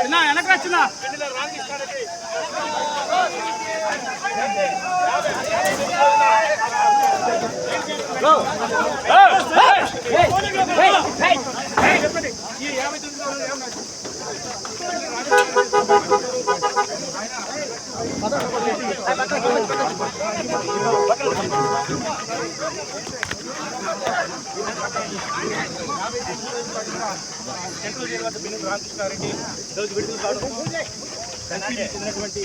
చిన్న వెనకరా చిన్న central jail వద్ద బిన్ను రామకృష్ణారెడ్డి ఈరోజు విడుదల కావడం కన్ఫ్యూజన్ చెందినటువంటి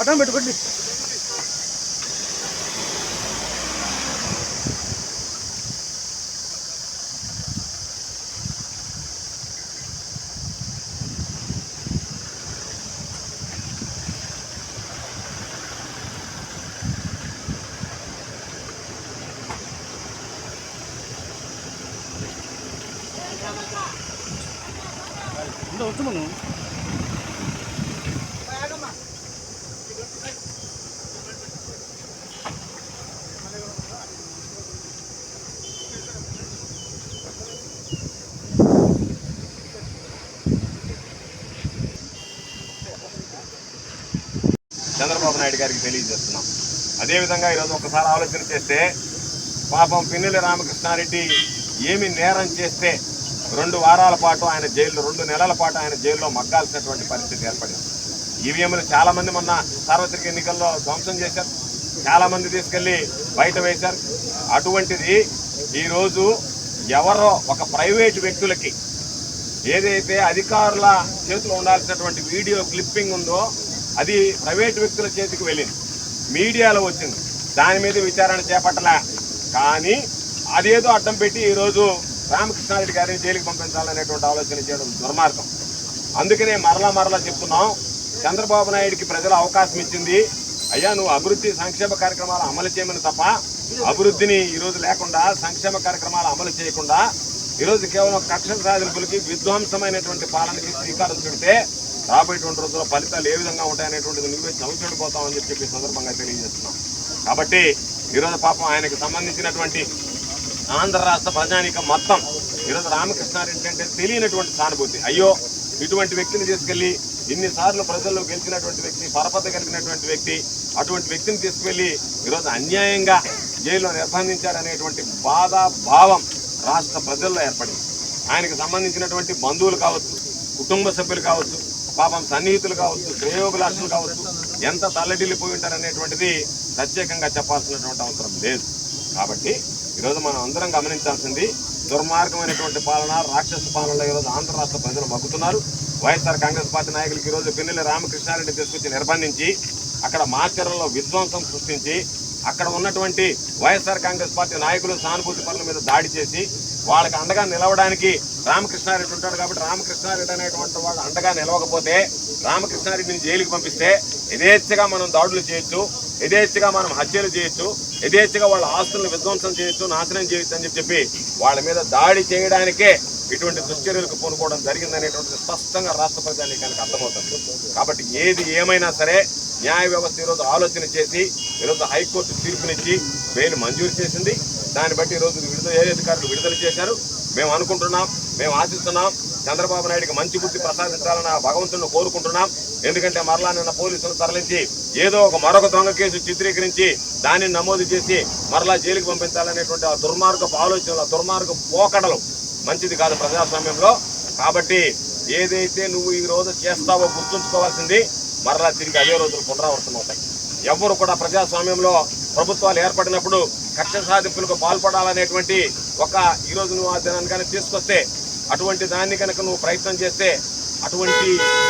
అడ్డం పెట్టుకోండి వద్దు మనం చంద్రబాబు నాయుడు గారికి తెలియజేస్తున్నాం. అదేవిధంగా ఈరోజు ఒకసారి ఆలోచన చేస్తే పాపం పిన్నెల రామకృష్ణారెడ్డి ఏమి నేరం చేస్తే రెండు వారాల పాటు ఆయన జైల్లో రెండు నెలల పాటు ఆయన జైల్లో మగ్గాల్సినటువంటి పరిస్థితి ఏర్పడింది. ఈవీఎంలు చాలామంది మొన్న సార్వత్రిక ఎన్నికల్లో ధ్వంసం చేశారు. చాలామంది తీసుకెళ్ళి బయట వేశారు. అటువంటిది ఈరోజు ఎవరో ఒక ప్రైవేటు వ్యక్తులకి ఏదైతే అధికారుల చేతిలో ఉండాల్సినటువంటి వీడియో క్లిప్పింగ్ ఉందో అది ప్రైవేట్ వ్యక్తుల చేతికి వెళ్ళింది. మీడియాలో వచ్చింది. దాని మీద విచారణ చేపట్టలే. కానీ అదేదో అడ్డం పెట్టి ఈరోజు రామకృష్ణారెడ్డి గారిని జైలుకి పంపించాలనేటువంటి ఆలోచన చేయడం దుర్మార్గం. అందుకనే మరలా మరలా చెప్తున్నాం చంద్రబాబు నాయుడికి ప్రజలు అవకాశం ఇచ్చింది అయ్యా నువ్వు అభివృద్ధి సంక్షేమ కార్యక్రమాలు అమలు చేయమని తప్ప అభివృద్ధిని ఈరోజు లేకుండా సంక్షేమ కార్యక్రమాలు అమలు చేయకుండా ఈరోజు కేవలం కక్ష సాధింపులకి విధ్వంసమైనటువంటి పాలనకి శ్రీకారం చుడితే రాబోయేటువంటి రోజుల్లో ఫలితాలు ఏ విధంగా ఉంటాయనేటువంటిది నువ్వే చవిచెడిపోతామని చెప్పి చెప్పి సందర్భంగా తెలియజేస్తున్నాం. కాబట్టి ఈరోజు పాపం ఆయనకు సంబంధించినటువంటి ఆంధ్ర రాష్ట్ర ప్రజానికం మొత్తం ఈరోజు రామకృష్ణారెడ్డి అంటే తెలియనటువంటి సానుభూతి. అయ్యో ఇటువంటి వ్యక్తిని తీసుకెళ్ళి ఇన్నిసార్లు ప్రజల్లో గెలిచినటువంటి వ్యక్తి పరపత కలిగినటువంటి వ్యక్తి అటువంటి వ్యక్తిని తీసుకువెళ్ళి ఈరోజు అన్యాయంగా జైల్లో నిర్బంధించారనేటువంటి బాధ భావం రాష్ట్ర ప్రజల్లో ఏర్పడింది. ఆయనకు సంబంధించినటువంటి బంధువులు కావచ్చు కుటుంబ సభ్యులు కావచ్చు పాపం సన్నిహితులు కావచ్చు శ్రేయోభిలాషులు కావచ్చు ఎంత తల్లడిల్లిపోయి ఉంటారనేటువంటిది ప్రత్యేకంగా చెప్పాల్సినటువంటి అవసరం లేదు. కాబట్టి ఈరోజు మనం అందరం గమనించాల్సింది దుర్మార్గమైనటువంటి పాలన రాక్షస పాలనలో ఈరోజు ఆంధ్ర రాష్ట్ర ప్రజలు మగ్గుతున్నారు. వైఎస్ఆర్ కాంగ్రెస్ పార్టీ నాయకులకి ఈరోజు పిన్నెల రామకృష్ణారెడ్డి తీసుకొచ్చి నిర్బంధించి అక్కడ మాచర్లలో విధ్వంసం సృష్టించి అక్కడ ఉన్నటువంటి వైఎస్ఆర్ కాంగ్రెస్ పార్టీ నాయకులు సానుభూతి పనుల మీద దాడి చేసి వాళ్ళకి అండగా నిలవడానికి రామకృష్ణారెడ్డి ఉంటాడు కాబట్టి రామకృష్ణారెడ్డి అనేటువంటి వాళ్ళు అండగా నిలవకపోతే రామకృష్ణారెడ్డిని జైలుకి పంపిస్తే యథేచ్ఛగా మనం దాడులు చేయొచ్చు యథేచ్ఛగా మనం హత్యలు చేయొచ్చు యథేచ్ఛగా వాళ్ళ ఆస్తులను విధ్వంసం చేయొచ్చు నాశనం చేయొచ్చు అని చెప్పి వాళ్ళ మీద దాడి చేయడానికే ఇటువంటి దుశ్చర్యలకు పూనుకోవడం జరిగిందనేటువంటిది స్పష్టంగా రాష్ట్ర ప్రజానికి అర్థమవుతుంది. కాబట్టి ఏది ఏమైనా సరే న్యాయ వ్యవస్థ ఈరోజు ఆలోచన చేసి ఈరోజు హైకోర్టు తీర్పునిచ్చి బెయిల్ మంజూరు చేసింది. దాన్ని బట్టి ఈరోజు విడుదల ఏ అధికారులు విడుదల చేశారు. మేము అనుకుంటున్నాం మేము ఆశిస్తున్నాం చంద్రబాబు నాయుడికి మంచి బుద్ధి ప్రసాదించాలని భగవంతుడిని భగవంతుని కోరుకుంటున్నాం. ఎందుకంటే మరలా నిన్న పోలీసులు తరలించి ఏదో ఒక మరొక దొంగ కేసు చిత్రీకరించి దానిని నమోదు చేసి మరలా జైలుకి పంపించాలనేటువంటి ఆ దుర్మార్గపు ఆలోచనలు ఆ దుర్మార్గపు పోకడలు మంచిది కాదు ప్రజాస్వామ్యంలో. కాబట్టి ఏదైతే నువ్వు ఈ రోజు చేస్తావో గుర్తుంచుకోవాల్సింది మరలా తిరిగి అదే రోజులు పునరావృతం అవుతాయి ఎవరు కూడా ప్రజాస్వామ్యంలో ప్రభుత్వాలు ఏర్పడినప్పుడు కక్ష సాధింపులకు పాల్పడాలనేటువంటి ఒక ఈరోజు నువ్వు ఆ దినాన్ని కానీ తీసుకొస్తే అటువంటి దాన్ని కనుక నువ్వు ప్రయత్నం చేస్తే అటువంటి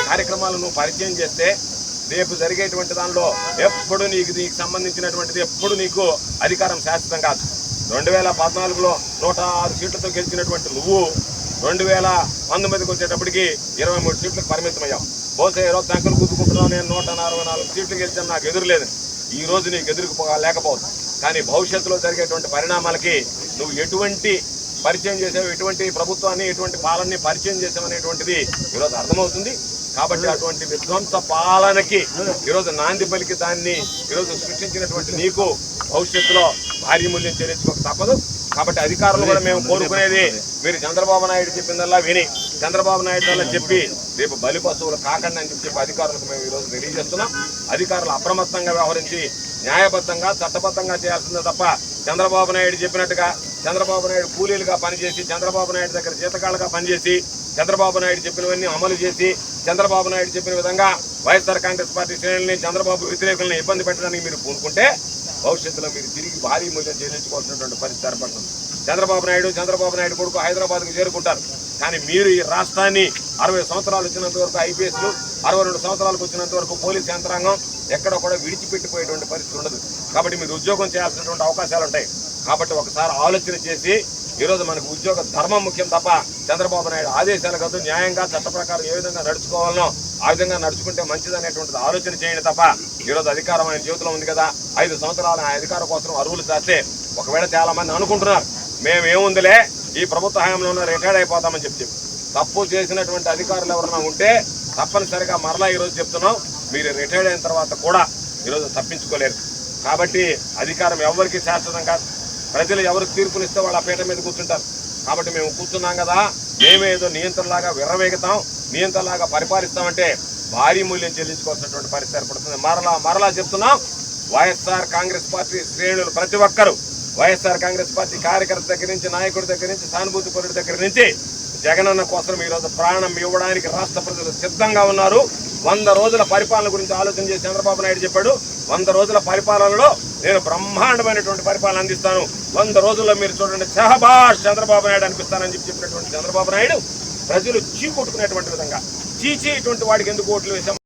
కార్యక్రమాలు నువ్వు పరిచయం చేస్తే రేపు జరిగేటువంటి దానిలో ఎప్పుడు నీకు నీకు సంబంధించినటువంటిది ఎప్పుడు నీకు అధికారం శాశ్వతం కాదు. రెండు వేల పద్నాలుగులో నూట ఆరు సీట్లతో గెలిచినటువంటి నువ్వు రెండు వేల పంతొమ్మిదికి వచ్చేటప్పటికి ఇరవై మూడు సీట్లకు పరిమితమయ్యావు. బహుశా ఈరోజు సంఖ్యలు కుదుకుంటున్నావు నేను నూట అరవై నాలుగు సీట్లు గెలిచాను నాకు ఎదురులేదు. ఈ రోజు నీకు ఎదురుకు లేకపోవచ్చు. కానీ భవిష్యత్తులో జరిగేటువంటి పరిణామాలకి నువ్వు ఎటువంటి పరిచయం చేసావు ఎటువంటి ప్రభుత్వాన్ని ఎటువంటి పాలనని పరిచయం చేసావనేటువంటిది ఈరోజు అర్థమవుతుంది. కాబట్టి అటువంటి విధ్వంస పాలనకి ఈరోజు నాంది పలికి దాన్ని ఈరోజు సృష్టించినటువంటి నీకు భవిష్యత్తులో భారీ మూల్యం చెల్లించుకోక తప్పదు. కాబట్టి అధికారులు కూడా మేము కోరుకునేది మీరు చంద్రబాబు నాయుడు చెప్పిందల్లా విని చంద్రబాబు నాయుడు వల్ల చెప్పి రేపు బలి పశువులు కాకండి అని చెప్పి అధికారులకు మేము ఈరోజు తెలియజేస్తున్నాం. అధికారులు అప్రమత్తంగా వ్యవహరించి న్యాయబద్ధంగా చట్టబద్ధంగా చేయాల్సిందే తప్ప చంద్రబాబు నాయుడు చెప్పినట్టుగా చంద్రబాబు నాయుడు కూలీలుగా పనిచేసి చంద్రబాబు నాయుడు దగ్గర జీతకాలుగా పనిచేసి చంద్రబాబు నాయుడు చెప్పినవన్నీ అమలు చేసి చంద్రబాబు నాయుడు చెప్పిన విధంగా వైఎస్ఆర్ కాంగ్రెస్ పార్టీ శ్రేణుల్ని చంద్రబాబు వ్యతిరేకులను ఇబ్బంది పెట్టడానికి మీరు పూనుకుంటే భవిష్యత్తులో మీరు తిరిగి భారీ మూల్యం చెల్లించుకోవాల్సినటువంటి పరిస్థితి ఏర్పడుతుంది. చంద్రబాబు నాయుడు చంద్రబాబు నాయుడు కొడుకు హైదరాబాద్కు చేరుకుంటారు. కానీ మీరు ఈ రాష్ట్రాన్ని అరవై సంవత్సరాలు వచ్చినంత వరకు ఐపీఎస్లు అరవై రెండు సంవత్సరాలకు వచ్చినంత వరకు పోలీస్ యంత్రాంగం ఎక్కడ కూడా విడిచిపెట్టిపోయేటువంటి పరిస్థితి ఉండదు. కాబట్టి మీరు ఉద్యోగం చేయాల్సినటువంటి అవకాశాలు ఉంటాయి. కాబట్టి ఒకసారి ఆలోచన చేసి ఈరోజు మనకు ఉద్యోగ ధర్మం ముఖ్యం తప్ప చంద్రబాబు నాయుడు ఆదేశాలు కాదు న్యాయంగా చట్ట ప్రకారం ఏ విధంగా నడుచుకోవాలనో ఆ విధంగా నడుచుకుంటే మంచిదనేటువంటిది ఆలోచన చేయండి తప్ప ఈరోజు అధికారం ఆయన చేతిలో ఉంది కదా. ఐదు సంవత్సరాలు ఆ అధికారం కోసం అరువులు చేస్తే ఒకవేళ చాలా మంది అనుకుంటున్నారు మేమేముందిలే ఈ ప్రభుత్వ హయాంలో రిటైర్డ్ అయిపోతామని చెప్పి తప్పు చేసినటువంటి అధికారులు ఎవరైనా ఉంటే తప్పనిసరిగా మరలా ఈరోజు చెప్తున్నాం మీరు రిటైర్డ్ అయిన తర్వాత కూడా ఈరోజు తప్పించుకోలేరు. కాబట్టి అధికారం ఎవరికి శాశ్వతం కాదు. ప్రజలు ఎవరికి తీర్పునిస్తే వాళ్ళ పీట మీద కూర్చుంటారు. కాబట్టి మేము కూర్చున్నాం కదా. మేమేదో నియంత్రణలాగా విర్రవేగుతాం నియంత్రణలాగా పరిపాలిస్తామంటే భారీ మూల్యం చెల్లించుకోవాల్సినటువంటి పరిస్థితి ఏర్పడుతుంది. మరలా మరలా చెప్తున్నాం వైఎస్ఆర్ కాంగ్రెస్ పార్టీ శ్రేణులు ప్రతి ఒక్కరూ వైఎస్ఆర్ కాంగ్రెస్ పార్టీ కార్యకర్త దగ్గర నుంచి నాయకుడి దగ్గర నుంచి సానుభూతి పరుడి దగ్గర నుంచి జగనన్న కోసం ఈరోజు ప్రాణం ఇవ్వడానికి రాష్ట్ర ప్రజలు సిద్ధంగా ఉన్నారు. వంద రోజుల పరిపాలన గురించి ఆలోచన చేసి చంద్రబాబు నాయుడు చెప్పాడు వంద రోజుల పరిపాలనలో నేను బ్రహ్మాండమైనటువంటి పరిపాలన అందిస్తాను. వంద రోజుల్లో మీరు చూడండి షహబాష్ చంద్రబాబు నాయుడు అనిపిస్తానని చెప్పి చెప్పినటువంటి చంద్రబాబు నాయుడు ప్రజలు చీకొట్టుకునేటువంటి విధంగా చీచి ఇటువంటి వాడికి ఎందుకు ఓట్లు వేశాం?